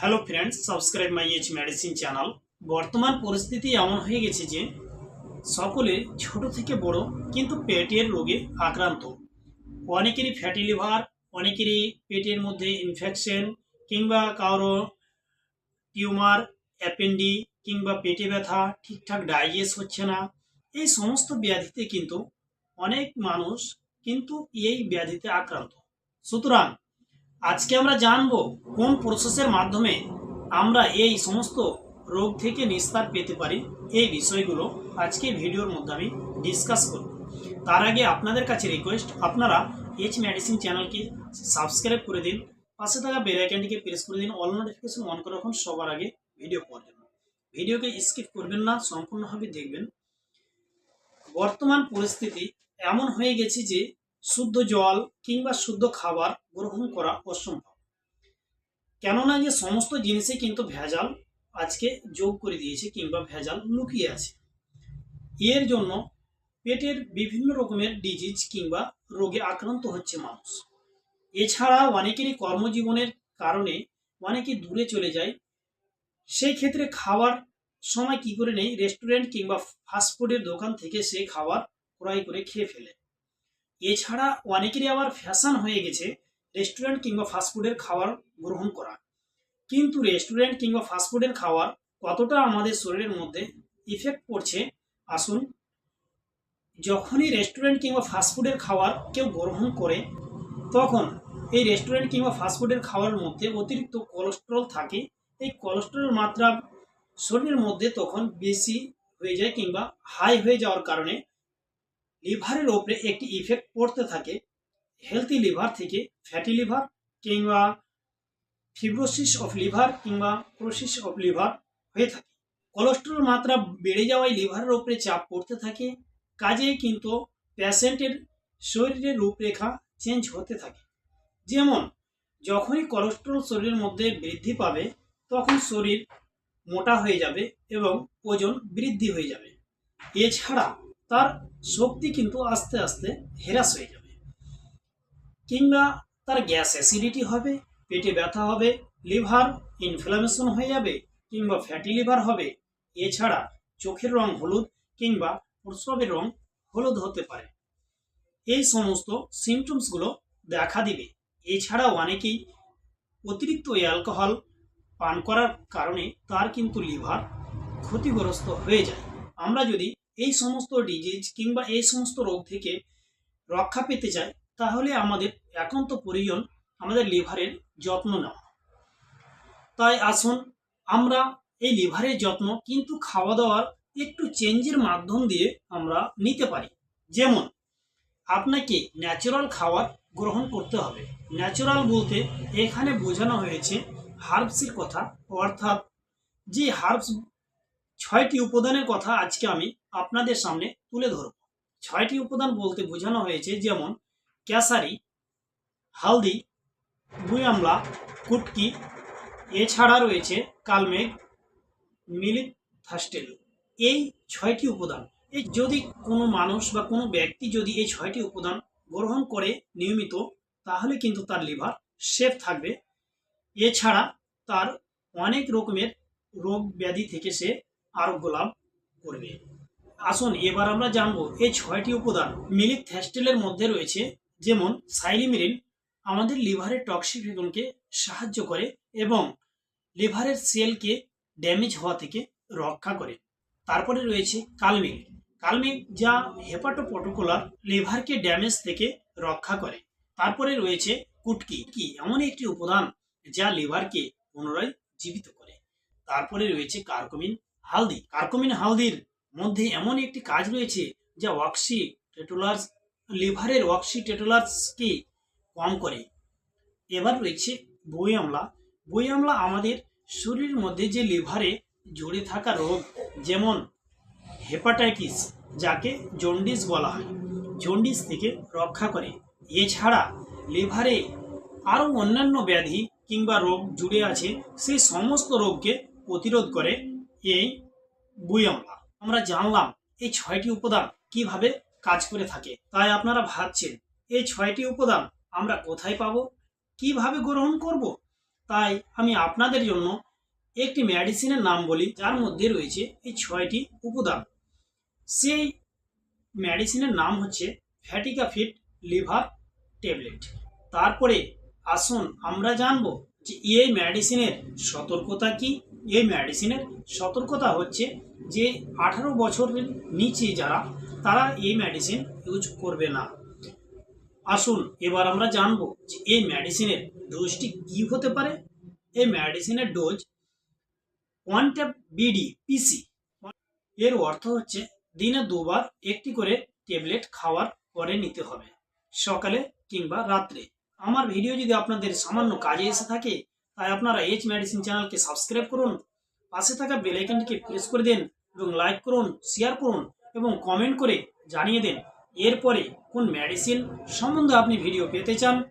Hello friends subscribe my H medicine channel বর্তমান পরিস্থিতি এমন হয়ে গেছে যে, সকলে ছোট থেকে বড় কিন্তু পেটের রোগে আক্রান্ত। অনেকেরই ফ্যাটি লিভার অনেকেরই পেটের মধ্যে ইনফেকশন কিংবা কারও টিউমার অ্যাপেন্ডি কিংবা পেটে ব্যথা, ঠিকঠাক ডাইজেস্ট হচ্ছে না। এই সমস্ত ব্যাধিতে কিন্তু অনেক মানুষ কিন্তু এই ব্যাধিতে আক্রান্ত। সুতরাং আজকে আমরা জানব কোন প্রসেসের মাধ্যমে আমরা এই সমস্ত রোগ থেকে নিস্তার পেতে পারি এই বিষয়গুলো আজকে ভিডিওর মধ্যে আমি ডিসকাস করব। তার আগে আপনাদের কাছে রিকোয়েস্ট আপনারা এইচ মেডিসিন চ্যানেলকে সাবস্ক্রাইব করে দিন, পাশে থাকা বেল আইকনটিকে প্রেস করে দিন অল নোটিফিকেশন অন করে রাখুন সবার আগে ভিডিও পাওয়ার জন্য। ভিডিওকে স্কিপ করবেন না, সম্পূর্ণভাবে দেখবেন। বর্তমান পরিস্থিতি এমন হয়ে গেছে যে শুদ্ধ জল কিংবা শুদ্ধ খাবার গ্রহণ করা অসম্ভব। কেননা যে সমস্ত জিনিসে কিন্তু ভেজাল আজকে যোগ করে দিয়েছে কিংবা ভেজাল লুকিয়ে আছে। এর জন্য পেটের বিভিন্ন রকমের ডিজিজ কিংবা রোগে আক্রান্ত হচ্ছে মানুষ। এছাড়া অনেকেরই কর্মজীবনের কারণে অনেকে দূরে চলে যায়। সেই ক্ষেত্রে খাওয়ার সময় কি করে নেই? রেস্টুরেন্ট কিংবা ফাস্টফুডের দোকান থেকে সে খাবার ক্রয় করে খেয়ে ফেলে। এছাড়া অনেকেরই আবার ফ্যাশন হয়ে গেছে রেস্টুরেন্ট কিংবা ফাস্টফুডের খাবার গ্রহণ করা। কিন্তু রেস্টুরেন্ট কিংবা ফাস্টফুডের খাবার কতটা আমাদের শরীরের মধ্যে ইফেক্ট পড়ছে, আসুন যখনই রেস্টুরেন্ট কিংবা ফাস্টফুডের খাবার কেউ গ্রহণ করে, তখন এই রেস্টুরেন্ট কিংবা ফাস্টফুডের খাবারের মধ্যে অতিরিক্ত কোলেস্ট্রল থাকে। এই কোলেস্ট্রলের মাত্রা শরীরের মধ্যে তখন বেশি হয়ে যায় কিংবা হাই হয়ে যাওয়ার কারণে লিভারের ওপরে একটি ইফেক্ট পড়তে থাকে। হেলদি লিভার থেকে ফ্যাটি লিভার কিংবা ফিব্রোসিস অফ লিভার কিংবা ক্রোসিস অফ লিভার হয়ে থাকে। কোলেস্ট্রল মাত্রা বেড়ে যাওয়ায় লিভারের ওপরে চাপ পড়তে থাকে। কাজেই কিন্তু প্যাশেন্টের শরীরের রূপরেখা চেঞ্জ হতে থাকে। যেমন, যখনই কোলেস্ট্রল শরীরের মধ্যে বৃদ্ধি পাবে, তখন শরীর মোটা হয়ে যাবে এবং ওজন বৃদ্ধি হয়ে যাবে। এছাড়া তার শক্তি কিন্তু আস্তে আস্তে হেরাস হয়ে যাবে। কিংবা তার গ্যাস অ্যাসিডিটি হবে, পেটে ব্যথা হবে, লিভার ইনফ্লামেশন হয়ে যাবে, কিংবা ফ্যাটি লিভার হবে। এছাড়া চোখের রং হলুদ কিংবা প্রস্রাবের রং হলুদ হতে পারে। এই সমস্ত সিমটমসগুলো দেখা দিবে। এছাড়াও অনেকেই অতিরিক্ত অ্যালকোহল পান করার কারণে তার কিন্তু লিভার ক্ষতিগ্রস্ত হয়ে যায়। আমরা যদি এই সমস্ত ডিজিজ কিংবা এই সমস্ত রোগ থেকে রক্ষা পেতে চাই তাহলে আমাদের একান্ত প্রয়োজন আমাদের লিভারের যত্ন নেওয়া। তাই আসুন আমরা এই লিভারের যত্ন কিন্তু খাওয়া দাওয়ার একটু চেঞ্জের মাধ্যম দিয়ে আমরা নিতে পারি। যেমন, আপনাকে ন্যাচারাল খাবার গ্রহণ করতে হবে। ন্যাচারাল বলতে এখানে বোঝানো হয়েছে হার্বসের কথা, অর্থাৎ যে হার্বস ছয়টি উপাদানের কথা আজকে আমি আপনাদের সামনে তুলে ধরব। ছয়টি উপাদান বলতে বোঝানো হয়েছে যেমন ক্যাসারি, হালদি দুই আমলা, কুটকি, এছাড়া রয়েছে কালমেঘ মিলিক থাস্টেল। এই ছয়টি উপাদান, এই যদি কোনো মানুষ বা কোনো ব্যক্তি যদি এই ছয়টি উপাদান গ্রহণ করে নিয়মিত, তাহলে কিন্তু তার লিভার সেফ থাকবে। এছাড়া তার অনেক রকমের রোগ ব্যাধি থেকে সে আরোগ্য লাভ করবে। আসুন, এবার আমরা জানব এই ছয়টি উপাদান মিলিক থ্যাস্টেলের মধ্যে রয়েছে, যেমন সাইলিমিরিন আমাদের লিভারের টক্সিফিকনকে সাহায্য করে এবং লিভারের সেলকে ড্যামেজ হওয়া থেকে রক্ষা করে। তারপরে রয়েছে কালমিক কালমিক যা হেপাটোপটোকুলার লিভারকে ড্যামেজ থেকে রক্ষা করে। তারপরে রয়েছে কুটকি। কি এমন একটি উপাদান যা লিভারকে পুনরায় জীবিত করে। তারপরে রয়েছে কার্কমিন। হালদি, কার্কমিন হালদির মধ্যে এমন একটি কাজ রয়েছে যা অক্সি টেটুলার্স লিভারের অক্সি টেটুলার্সকে কম করে। এবার রয়েছে বই আমলা। বই আমলা আমাদের শরীরের মধ্যে যে লিভারে জড়ে থাকা রোগ, যেমন হেপাটাইটিস যাকে জন্ডিস বলা হয় জন্ডিস থেকে রক্ষা করে। এছাড়া লিভারে আরও অন্যান্য ব্যাধি কিংবা রোগ জুড়ে আছে, সেই সমস্ত রোগকে প্রতিরোধ করে এই বই আমলা আমরা জানলাম এই ছয়টি উপাদান কীভাবে কাজ করে থাকে। তাই আপনারা ভাবছেন, এই ছয়টি উপাদান আমরা কোথায় পাবো? কীভাবে গ্রহণ করব? তাই আমি আপনাদের জন্য একটি মেডিসিনের নাম বলি, যার মধ্যে রয়েছে এই ছয়টি উপাদান। সেই মেডিসিনের নাম হচ্ছে ফ্যাটিকা ফিট লিভার ট্যাবলেট তারপরে আসুন আমরা জানব যে এই মেডিসিনের সতর্কতা কি? এই মেডিসিনের সতর্কতা হচ্ছে যে আঠারো বছরের নিচে যারা, তারা এই মেডিসিন ইউজ করবে না। আসুন এবার আমরা জানব যে এই মেডিসিনের ডোজটি কি হতে পারে? এই মেডিসিনের dose one tab B D P C এর অর্থ হচ্ছে দিনে দুবার একটি করে ট্যাবলেট খাওয়ার পরে নিতে হবে, সকালে কিংবা রাত্রে। আমার ভিডিও যদি আপনাদের সামান্য কাজে এসে থাকে, তাই আপনারা এইচ মেডিসিন চ্যানেলকে সাবস্ক্রাইব করুন, পাশে থাকা বেলাইকনটিকে প্রেস করে দিন এবং লাইক করুন শেয়ার করুন এবং কমেন্ট করে জানিয়ে দিন, এরপরে কোন মেডিসিন সম্বন্ধে আপনি ভিডিও পেতে চান।